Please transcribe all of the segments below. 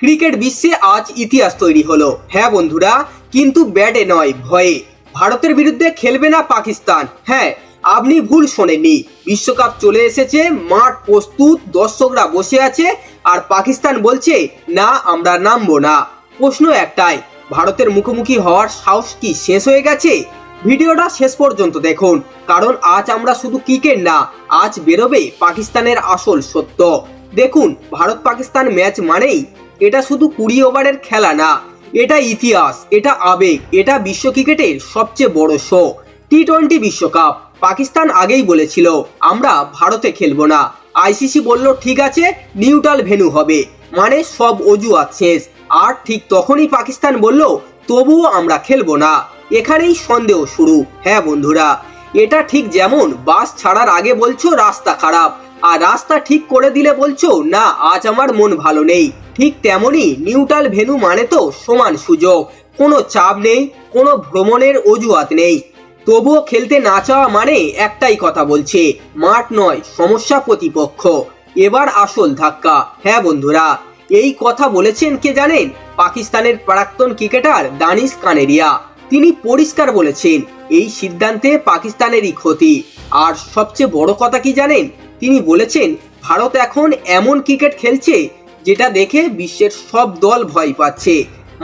Cricket বিশ্বে আজ ইতিহাস তৈরি হলো। হ্যাঁ বন্ধুরা, কিন্তু ব্যাটে নয়, ভয়ে। ভারতের বিরুদ্ধে খেলবে না পাকিস্তান। হ্যাঁ আপনি ভুল শোনেননি। বিশ্বকাপ চলে এসেছে, মাঠ প্রস্তুত, দর্শকরা বসে আছে, আর পাকিস্তান বলছে, না, আমরা নামবো না। প্রশ্ন একটাই, ভারতের মুখোমুখি হওয়ার সাহস কি শেষ হয়ে গেছে? ভিডিওটা শেষ পর্যন্ত দেখুন, কারণ আজ আমরা শুধু ক্রিকেট না, আজ বেরোবে পাকিস্তানের আসল সত্য। দেখুন ভারত পাকিস্তান ম্যাচ মানেই এটা শুধু কুড়ি ওভারের খেলা না, এটা ইতিহাস, এটা আবেগ, এটা বিশ্ব ক্রিকেটের সবচেয়ে বড় শো। টি টোয়েন্টি বিশ্বকাপ, পাকিস্তান আগেই বলেছিল, আমরা ভারতে খেলব না। আইসিসি বলল, ঠিক আছে, নিউট্রাল ভেন্যু হবে। মানে সব অজুহাত শেষ। আর ঠিক তখনই পাকিস্তান বলল, তবুও আমরা খেলব না। এখানেই সন্দেহ শুরু। হ্যাঁ বন্ধুরা, এটা ঠিক যেমন বাস ছাড়ার আগে বলছো রাস্তা খারাপ, আর রাস্তা ঠিক করে দিলে বলছো, না, আজ আমার মন ভালো নেই। ঠিক তেমনই নিউট্রাল ভেনু মানে তো সমান সুযোগ। কোনো চাপ নেই, কোনো ভ্রমণের অজুহাত নেই। তবুও খেলতে না চাওয়া মানে একটাই কথা বলছে, মাঠ নয়, সমস্যা প্রতিপক্ষ। এবার আসল ধাক্কা। হ্যাঁ বন্ধুরা, এই কথা বলেছেন কে জানেন? পাকিস্তানের প্রাক্তন ক্রিকেটার দানিশ কানেরিয়া। তিনি পরিষ্কার বলেছেন, এই সিদ্ধান্তে পাকিস্তানেরই ক্ষতি। আর সবচেয়ে বড় কথা কি জানেন? তিনি বলেছেন, ভারত এখন এমন ক্রিকেট খেলছে যেটা দেখে বিশ্বের সব দল ভয় পাচ্ছে।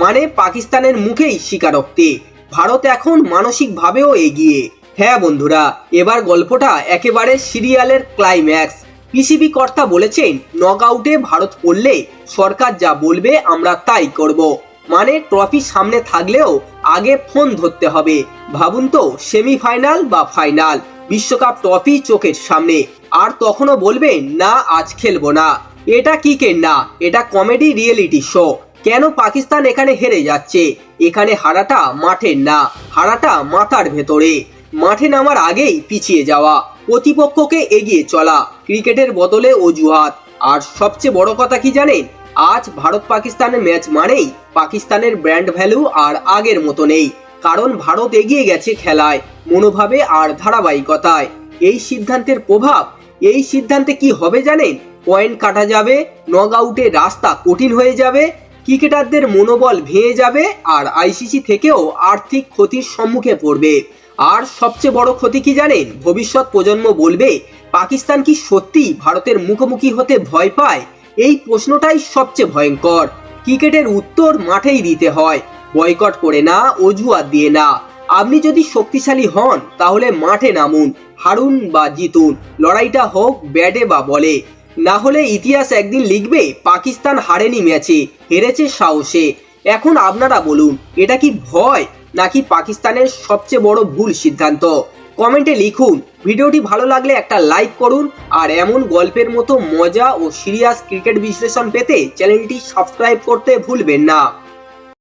মানে পাকিস্তানের মুখেই স্বীকারোক্তি। ভারত এখন মানসিকভাবেও এগিয়ে। হ্যাঁ বন্ধুরা, এবার গল্পটা একেবারে সিরিয়ালের ক্লাইম্যাক্স পিসিবি কর্তা বলেছেন নক আউটে ভারত পড়লে সরকার যা বলবে আমরা তাই করব। মানে ট্রফি সামনে থাকলেও আগে ফোন ধরতে হবে। ভাবুন তো সেমিফাইনাল বা ফাইনাল বিশ্বকাপ ট্রফি চোখের সামনে। আর তখনও বলবেন না, আজ খেলব না। এটা ক্রিকেট না, এটা কমেডি রিয়েলিটি শো কেন পাকিস্তান এখানে হেরে যাচ্ছে? এখানে হারাটা মাঠের না, হারাটা মাথার ভেতরে। মাঠে নামার আগেই পিছিয়ে যাওয়া, প্রতিপক্ষকে এগিয়ে চলা, ক্রিকেটের বদলে অজুহাত। আর সবচেয়ে বড় কথা কি জানেন? আজ ভারত পাকিস্তানের ম্যাচ মানেই পাকিস্তানের ব্র্যান্ড ভ্যালু আর আগের মতো নেই। কারণ ভারত এগিয়ে গেছে খেলায়, মনোভাবে আর ধারাবাহিকতায়। এই সিদ্ধান্তের প্রভাব, এই সিদ্ধান্তে কি হবে জানেন? পয়েন্ট কাটা যাবে নক আউটের রাস্তা কঠিন হয়ে যাবে, ক্রিকেটারদের মনোবল ভেঙে যাবে আর আইসিসি থেকেও আর্থিক ক্ষতির সম্মুখে পড়বে। আর সবচেয়ে বড় ক্ষতি কি জানেন? ভবিষ্যৎ প্রজন্ম বলবে, পাকিস্তান কি সত্যি ভারতের মুখোমুখি হতে ভয় পায়? এই প্রশ্নটাই সবচেয়ে ভয়ঙ্কর। ক্রিকেটের উত্তর মাঠেই দিতে হয়, বয়কট করে না, অজুহাত দিয়ে না। আপনি যদি শক্তিশালী হন, তাহলে মাঠে নামুন, হারুন বা জিতুন, লড়াইটা হোক ব্যাটে বা বলে। না হলে ইতিহাস একদিন লিখবে, পাকিস্তান হারেনি ম্যাচে, হেরেছে সাহসে। এখন আপনারা বলুন, এটা কি ভয়, নাকি পাকিস্তানের সবচেয়ে বড় ভুল সিদ্ধান্ত? কমেন্টে লিখুন। ভিডিওটি ভালো লাগলে একটা লাইক করুন, আর এমন গল্পের মতো মজা ও সিরিয়াস ক্রিকেট বিশ্লেষণ পেতে চ্যানেলটি সাবস্ক্রাইব করতে ভুলবেন না।